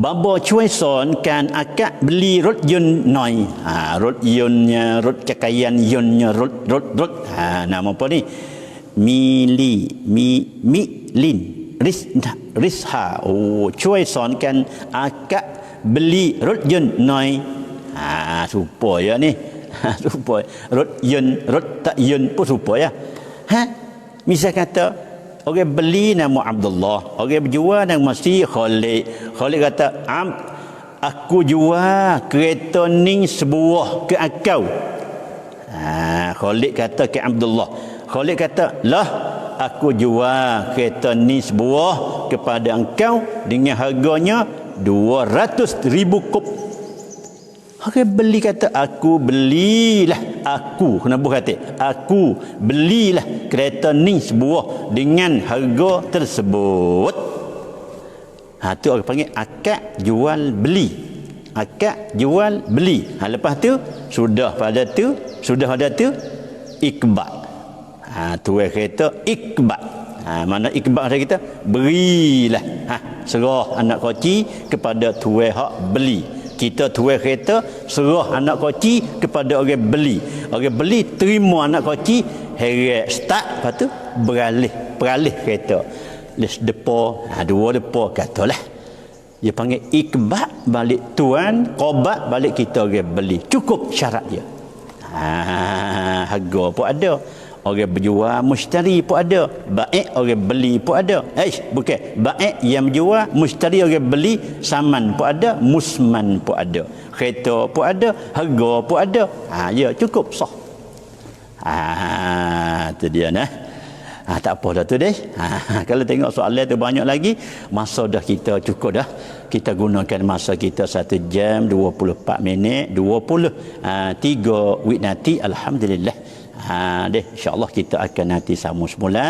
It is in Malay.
Babo cuai son kan akak beli rot yun noi. Ha, rot yunnya, rot cakayan yunnya, rot rot rot. Ha, nama apa ni? Mili, mi, mi, lin. Ris, risha. Oh, cuai son kan akak beli rot yun noi. Ha, supaya ni. Ha, supaya. Rot yun, rot tak yun pun supaya. Ha? Misal kata, Orang beli nama Abdullah. Orang berjual nama si Khalid. Khalid kata, Am, aku jual kereta ni sebuah ke akau. Ha, Khalid kata ke Abdullah. Khalid kata, lah aku jual kereta ni sebuah kepada engkau dengan harganya 200 ribu kub. Orang beli kata aku belilah aku kena buh kata aku belilah kereta ni sebuah dengan harga tersebut. Ha tu orang panggil akad jual beli. Akad jual beli. Ha lepas tu sudah pada tu sudah pada tu ikbat. Ha tu kereta ikbat. Ha, mana ikbat ada kita berilah ha, serah anak koci kepada tuai hak beli kita tuai kereta serah anak koci kepada orang beli orang beli terima anak koci heret start lepas tu beralih beralih kereta les depo. Ha, dua depo katalah dia panggil ikbat balik tuan kobat balik kita orang beli. Cukup syarat dia. Ha, harga pun ada. Orang berjual mustari pun ada. Baik orang beli pun ada. Eh bukan. Baik yang berjual mustari orang beli. Saman pun ada musman pun ada. Kereta pun ada harga pun ada. Ha ya cukup sah. Ha tu dia nah ha, tak apa dah tu deh. Ha, kalau tengok soalan tu banyak lagi masa dah kita cukup dah. Kita gunakan masa kita 1 jam 24 minit 20 ha, 3 wik nanti alhamdulillah. Ha deh insyaallah kita akan nanti sambung semula